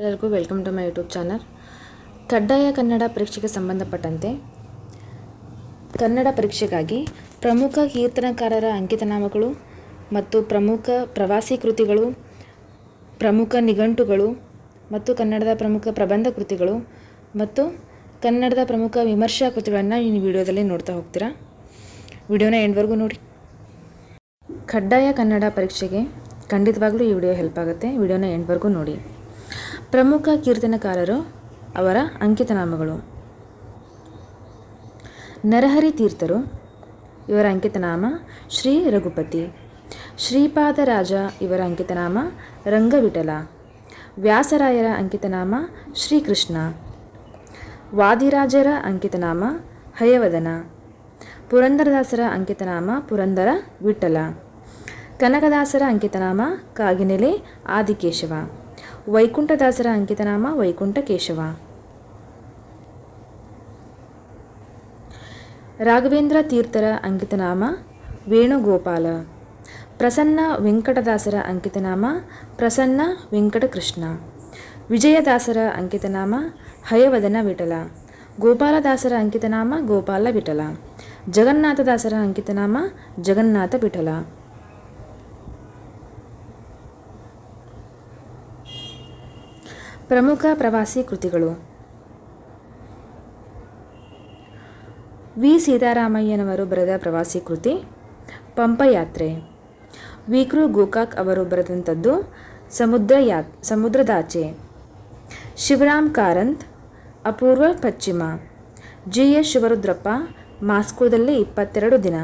ಎಲ್ಲರಿಗೂ welcome to my YouTube channel ಕಡ್ಡಾಯ ಕನ್ನಡ ಪರೀಕ್ಷೆಗೆ ಸಂಬಂಧಪಟ್ಟಂತೆ ಕನ್ನಡ ಪರೀಕ್ಷೆಗಾಗಿ ಪ್ರಮುಖ ಕೀರ್ತನಕಾರರ ಅಂಕಿತನಾಮಗಳು ಮತ್ತು ಪ್ರಮುಖ ಪ್ರವಾಸಿ ಕೃತಿಗಳು, ಪ್ರಮುಖ ನಿಘಂಟುಗಳು ಮತ್ತು ಕನ್ನಡದ ಪ್ರಮುಖ ಪ್ರಬಂಧ ಕೃತಿಗಳು ಮತ್ತು ಕನ್ನಡದ ಪ್ರಮುಖ ವಿಮರ್ಶಾ ಕೃತಿಗಳನ್ನು ಈ ವಿಡಿಯೋದಲ್ಲಿ ನೋಡ್ತಾ ಹೋಗ್ತೀರಾ? ವಿಡಿಯೋನ ಎಂಡ್ವರೆಗೂ ನೋಡಿ. ಕಡ್ಡಾಯ ಕನ್ನಡ ಪರೀಕ್ಷೆಗೆ ಖಂಡಿತವಾಗ್ಲೂ ಈ ವಿಡಿಯೋ ಹೆಲ್ಪ್ ಆಗುತ್ತೆ. ವಿಡಿಯೋನ ಎಂಡ್ವರೆಗೂ ನೋಡಿ. ಪ್ರಮುಖ ಕೀರ್ತನಕಾರರು ಅವರ ಅಂಕಿತನಾಮಗಳು. ನರಹರಿ ತೀರ್ಥರು ಇವರ ಅಂಕಿತನಾಮ ಶ್ರೀ ರಘುಪತಿ. ಶ್ರೀಪಾದರಾಜ ಇವರ ಅಂಕಿತನಾಮ ರಂಗವಿಠಲ. ವ್ಯಾಸರಾಯರ ಅಂಕಿತನಾಮ ಶ್ರೀಕೃಷ್ಣ. ವಾದಿರಾಜರ ಅಂಕಿತನಾಮ ಹಯವದನ. ಪುರಂದರದಾಸರ ಅಂಕಿತನಾಮ ಪುರಂದರ ವಿಠಲ. ಕನಕದಾಸರ ಅಂಕಿತನಾಮ ಕಾಗಿನೆಲೆ ಆದಿಕೇಶವ. ವೈಕುಂಠದಾಸರ ಅಂಕಿತನಾಮ ವೈಕುಂಠ ಕೇಶವ ರಾಘವೇಂದ್ರ ತೀರ್ಥರ ಅಂಕಿತನಾಮ ವೇಣುಗೋಪಾಲ ಪ್ರಸನ್ನ ವೆಂಕಟದಾಸರ ಅಂಕಿತನಾಮ ಪ್ರಸನ್ನ ವೆಂಕಟಕೃಷ್ಣ ವಿಜಯದಾಸರ ಅಂಕಿತನಾಮ ಹಯವದನ ವಿಠಲ ಗೋಪಾಲದಾಸರ ಅಂಕಿತನಾಮ ಗೋಪಾಲ ವಿಠಲ ಜಗನ್ನಾಥದಾಸರ ಅಂಕಿತನಾಮ ಜಗನ್ನಾಥ ವಿಠಲ ಪ್ರಮುಖ ಪ್ರವಾಸಿ ಕೃತಿಗಳು. ವಿ. ಸೀತಾರಾಮಯ್ಯನವರು ಬರೆದ ಪ್ರವಾಸಿ ಕೃತಿ, ಪಂಪಯಾತ್ರೆ. ವಿಕ್ರು ಗೋಕಾಕ್ ಅವರು ಬರೆದಂಥದ್ದು, ಸಮುದ್ರ ಯಾ, ಸಮುದ್ರದಾಚೆ. ಶಿವರಾಮ್ ಕಾರಂತ್, ಅಪೂರ್ವ ಪಶ್ಚಿಮ. ಜಿ. ಎಸ್. ಶಿವರುದ್ರಪ್ಪ, ಮಾಸ್ಕೋದಲ್ಲಿ ಇಪ್ಪತ್ತೆರಡು ದಿನ.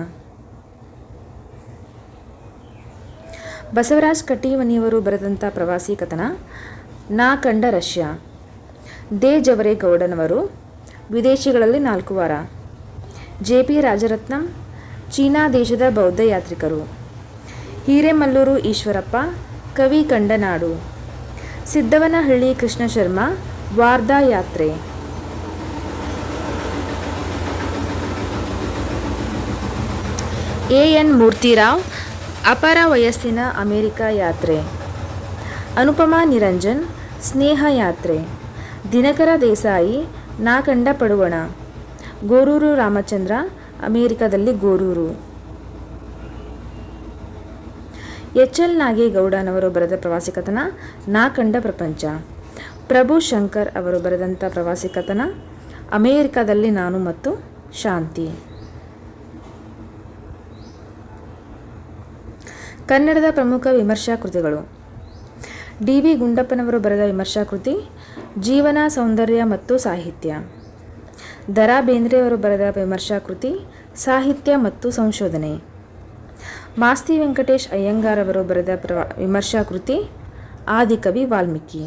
ಬಸವರಾಜ್ ಕಟ್ಟೀಮನಿಯವರು ಬರೆದಂಥ ಪ್ರವಾಸಿ ಕಥನ ನಾ ಕಂಡ ರಷ್ಯಾ. ದೇ ಜವರೇಗೌಡನವರು ವಿದೇಶಿಗಳಲ್ಲಿ ನಾಲ್ಕು ವಾರ. ಜೆ ಪಿ ರಾಜರತ್ನ, ಚೀನಾ ದೇಶದ ಬೌದ್ಧ ಯಾತ್ರಿಕರು. ಹಿರೇಮಲ್ಲೂರು ಈಶ್ವರಪ್ಪ, ಕವಿ ಕಂಡನಾಡು. ಸಿದ್ದವನಹಳ್ಳಿ ಕೃಷ್ಣ ಶರ್ಮಾ, ವಾರ್ಧಾ ಯಾತ್ರೆ. ಎ ಎನ್ ಮೂರ್ತಿರಾವ್, ಅಪರ ವಯಸ್ಸಿನ ಅಮೆರಿಕ ಯಾತ್ರೆ. ಅನುಪಮಾ ನಿರಂಜನ್ ಸ್ನೇಹ ಯಾತ್ರೆ ದಿನಕರ ದೇಸಾಯಿ, ನಾ ಕಂಡ ಪಡುವಣ. ಗೋರೂರು ರಾಮಚಂದ್ರ, ಅಮೇರಿಕಾದಲ್ಲಿ ಗೋರೂರು. ಎಚ್ ಎಲ್ ನಾಗೇಗೌಡನವರು ಬರೆದ ಪ್ರವಾಸಿ ಕಥನ, ನಾ ಕಂಡ ಪ್ರಪಂಚ. ಪ್ರಭು ಶಂಕರ್ ಅವರು ಬರೆದಂಥ ಪ್ರವಾಸಿ ಕಥನ, ಅಮೇರಿಕಾದಲ್ಲಿ ನಾನು ಮತ್ತು ಶಾಂತಿ. ಕನ್ನಡದ ಪ್ರಮುಖ ವಿಮರ್ಶಾ ಕೃತಿಗಳು. ಡಿ ವಿ ಗುಂಡಪ್ಪನವರು ಬರೆದ ವಿಮರ್ಶಾ ಕೃತಿ ಜೀವನ, ಸೌಂದರ್ಯ ಮತ್ತು ಸಾಹಿತ್ಯ. ದರಾ ಬೇಂದ್ರೆಯವರು ಬರೆದ ವಿಮರ್ಶಾ ಕೃತಿ ಸಾಹಿತ್ಯ ಮತ್ತು ಸಂಶೋಧನೆ. ಮಾಸ್ತಿ ವೆಂಕಟೇಶ್ ಅಯ್ಯಂಗಾರ್ ಅವರು ಬರೆದ ವಿಮರ್ಶಾ ಕೃತಿ ಆದಿಕವಿ ವಾಲ್ಮೀಕಿ.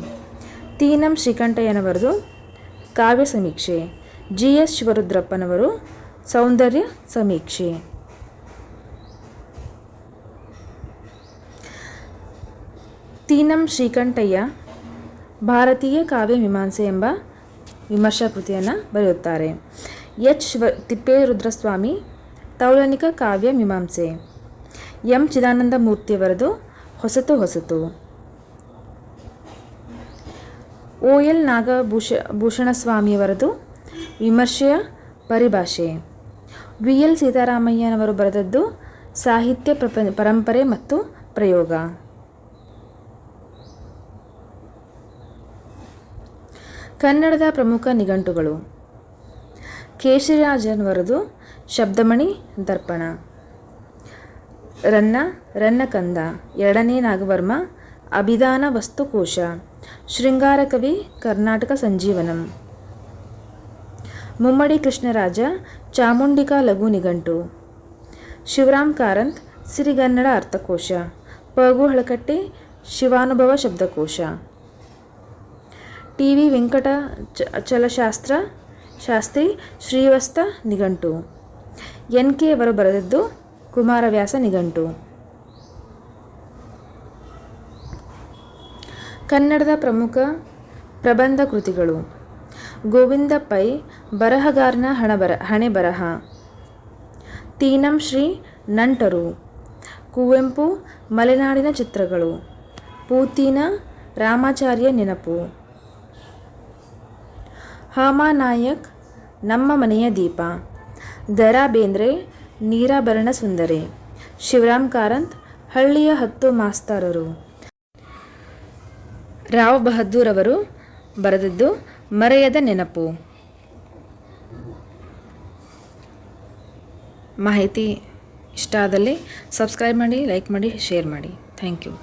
ತೀನಂ ಶ್ರೀಕಂಠಯ್ಯನವರದು ಕಾವ್ಯ ಸಮೀಕ್ಷೆ. ಜಿ ಎಸ್ ಶಿವರುದ್ರಪ್ಪನವರು ಸೌಂದರ್ಯ ಸಮೀಕ್ಷೆ. ತೀನಂ ಶ್ರೀಕಂಠಯ್ಯ ಭಾರತೀಯ ಕಾವ್ಯ ಮೀಮಾಂಸೆ ಎಂಬ ವಿಮರ್ಶಾ ಕೃತಿಯನ್ನು ಬರೆಯುತ್ತಾರೆ. ಎಚ್. ಶಿವ ತಿಪ್ಪೇರುದ್ರಸ್ವಾಮಿ ತೌಲನಿಕ ಕಾವ್ಯ ಮೀಮಾಂಸೆ. ಎಂ. ಚಿದಾನಂದ ಮೂರ್ತಿಯವರದು ಹೊಸತು ಹೊಸತು. ಓ. ಎಲ್. ನಾಗಭೂಷ ಭೂಷಣಸ್ವಾಮಿಯವರದು ವಿಮರ್ಶೆಯ ಪರಿಭಾಷೆ. ವಿ. ಎಲ್. ಸೀತಾರಾಮಯ್ಯನವರು ಬರೆದದ್ದು ಸಾಹಿತ್ಯ ಪ್ರಪ ಪರಂಪರೆ ಮತ್ತು ಪ್ರಯೋಗ. ಕನ್ನಡದ ಪ್ರಮುಖ ನಿಘಂಟುಗಳು. ಕೇಶರಿರಾಜನವರದು ಶಬ್ದಮಣಿ, ದರ್ಪಣ. ರನ್ನ, ರನ್ನಕಂದ. ಎರಡನೇ ನಾಗವರ್ಮ, ಅಭಿಧಾನ ವಸ್ತುಕೋಶ. ಶೃಂಗಾರ ಕವಿ, ಕರ್ನಾಟಕ ಸಂಜೀವನಂ. ಮುಮ್ಮಡಿ ಕೃಷ್ಣರಾಜ, ಚಾಮುಂಡಿಕಾ ಲಘು ನಿಘಂಟು. ಶಿವರಾಮ್ ಕಾರಂತ್, ಸಿರಿಗನ್ನಡ ಅರ್ಥಕೋಶ. ಪಗು ಹಳಕಟ್ಟಿ, ಶಿವಾನುಭವ ಶಬ್ದಕೋಶ. ಟಿ ವಿ ವೆಂಕಟ ಚಲಶಾಸ್ತ್ರ ಶಾಸ್ತ್ರಿ ಶ್ರೀವಸ್ತ ನಿಘಂಟು. ಎನ್ ಕೆ ಅವರು ಬರೆದದ್ದು ಕುಮಾರವ್ಯಾಸ ನಿಘಂಟು. ಕನ್ನಡದ ಪ್ರಮುಖ ಪ್ರಬಂಧ ಕೃತಿಗಳು ಗೋವಿಂದ ಪೈ ಬರಹಗಾರನ ಹಣಬರ ಹಣೆ ಬರಹ ತೀನಂ ಶ್ರೀ ನಂಟರು. ಕುವೆಂಪು ಮಲೆನಾಡಿನ ಚಿತ್ರಗಳು. ಪೂತಿನ ರಾಮಾಚಾರ್ಯ ನೆನಪು. ಹಾಮಾನಾಯಕ್, ನಮ್ಮ ಮನೆಯ ದೀಪ. ದರಾ ಬೇಂದ್ರೆ ನೀರಾಭರಣ ಸುಂದರಿ. ಶಿವರಾಮ್ ಕಾರಂತ್ ಹಳ್ಳಿಯ ಹತ್ತು ಮಾಸ್ತಾರರು. ರಾವ್ ಬಹದ್ದೂರ್ ಅವರು ಬರೆದದ್ದು ಮರೆಯದ ನೆನಪು. ಮಾಹಿತಿ ಇಷ್ಟ ಆದಲ್ಲಿ ಸಬ್ಸ್ಕ್ರೈಬ್ ಮಾಡಿ, ಲೈಕ್ ಮಾಡಿ, ಶೇರ್ ಮಾಡಿ. Thank you.